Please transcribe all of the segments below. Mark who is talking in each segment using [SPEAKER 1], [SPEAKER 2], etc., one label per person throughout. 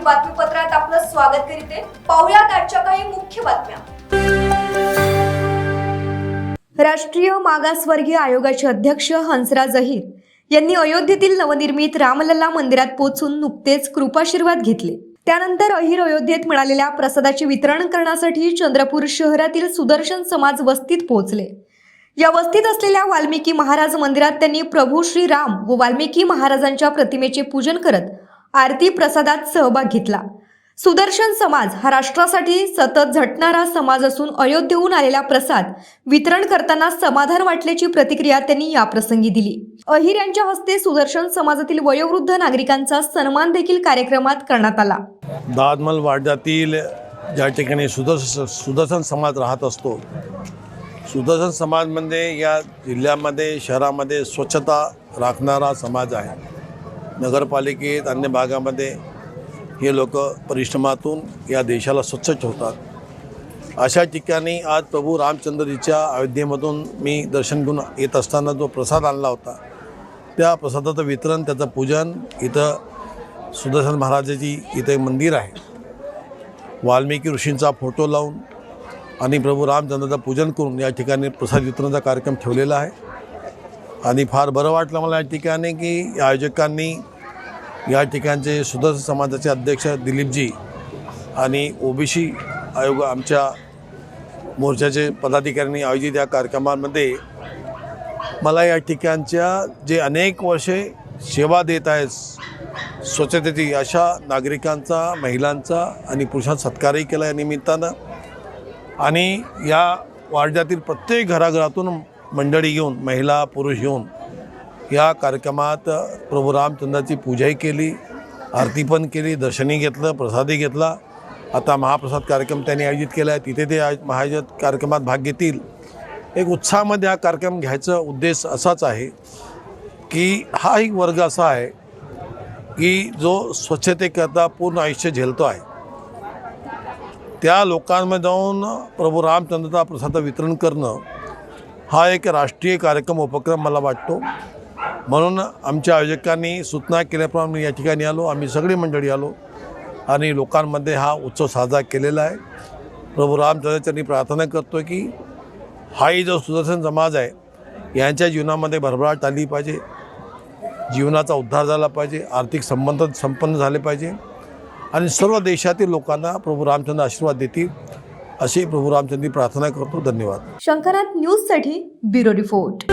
[SPEAKER 1] बातमीपत्रात आपलं स्वागत करीते. पाहुयात आजच्या काही मुख्य बातम्या. राष्ट्रीय मागासवर्गीय आयोगाचे अध्यक्ष हंसराज अहिर यांनी अयोध्येतील नवनिर्मित रामलल्ला मंदिरात पोहोचून नुकतेच कृपाशीर्वाद घेतले. त्यानंतर अहिर अयोध्येत मिळालेल्या प्रसादाचे वितरण करण्यासाठी चंद्रपूर शहरातील सुदर्शन समाज वस्तीत पोहोचले. या वस्तीत असलेल्या वाल्मिकी महाराज मंदिरात त्यांनी प्रभू श्री राम व वाल्मिकी महाराजांच्या प्रतिमेचे पूजन करत आरती प्रसादात सहभाग घेतला. सुदर्शन समाज हा राष्ट्रासाठी सतत झटणारा समाज असून अयोध्येहून आलेला प्रसाद वितरण करताना समाधान वाटल्याची प्रतिक्रिया त्यांनी याप्रसंगी दिली. अहिर यांच्या हस्ते सुदर्शन समाजातील वयोवृद्ध नागरिकांचा सन्मान देखील कार्यक्रमात करण्यात आला.
[SPEAKER 2] दादमल वाड्यातील ज्या ठिकाणी सुदर्शन सुदर्शन समाज राहत असतो सुदर्शन समाजमध्ये म्हणजे या जिल्ह्यामध्ये शहरामध्ये स्वच्छता राखणारा समाज आहे. नगरपालिकेत अन्य भागामध्ये हे लोक परिश्रमातून या देशाला स्वच्छ ठेवतात. अशा ठिकाणी आज प्रभू रामचंद्रजीच्या अयोध्येमधून मी दर्शन घेऊन येत असताना जो प्रसाद आणला होता त्या प्रसादाचं वितरण त्याचं पूजन इथं सुदर्शन महाराजाची इथे एक मंदिर आहे. वाल्मिकी ऋषींचा फोटो लावून आणि प्रभू रामचंद्राचं पूजन करून या ठिकाणी प्रसाद वितरणाचा कार्यक्रम ठेवलेला आहे. आणि फार बरं वाटलं मला या ठिकाणी की या आयोजकांनी या ठिकाणचे सुदर्शन समाजाचे अध्यक्ष दिलीपजी आणि ओबीसी आयोग आमच्या मोर्चाचे पदाधिकाऱ्यांनी आयोजित या कार्यक्रमामध्ये मला या ठिकाणच्या जे अनेक वर्षे सेवा देत आहेत स्वच्छतेची अशा नागरिकांचा महिलांचा आणि पुरुषांचा सत्कारही केला या निमित्तानं. आणि या वाड्यातील प्रत्येक घराघरातून मंडळी येऊन महिला पुरुष येऊन या कार्यक्रमात प्रभू रामचंद्राची पूजाही केली आरती पण केली दर्शनही घेतलं प्रसादही घेतला. आता महाप्रसाद कार्यक्रम त्यांनी आयोजित केला आहे. तिथे ते आय- महायोजित कार्यक्रमात भाग घेतील. एक उत्साहामध्ये हा कार्यक्रम घ्यायचा उद्देश असाच आहे की हा एक वर्ग असा आहे की जो स्वच्छतेकरता पूर्ण आयुष्य झेलतो आहे. त्या लोकांमध्ये जाऊन प्रभू रामचंद्रचा प्रसाद वितरण करणं हा एक राष्ट्रीय कार्यक्रम उपक्रम मला वाटतो. म्हणून आमच्या आयोजकांनी सूचना केल्याप्रमाणे मी या ठिकाणी आलो. आम्ही सगळी मंडळी आलो आणि लोकांमध्ये हा उत्सव साजरा केलेला आहे. प्रभू रामचंद्राच्यांनी प्रार्थना करतो की हाही जो सुदर्शन समाज आहे यांच्या जीवनामध्ये भरभराट आली पाहिजे. जीवनाचा उद्धार झाला पाहिजे. आर्थिक संबंध संपन्न झाले पाहिजे. आणि सर्व देशातील लोकांना प्रभू रामचंद्र आशीर्वाद देतील अशी प्रभू रामचंद्री प्रार्थना करतो. धन्यवाद.
[SPEAKER 1] शंकरात न्यूजसाठी bureau report.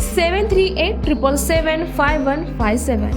[SPEAKER 3] Seven three eight triple seven five one five seven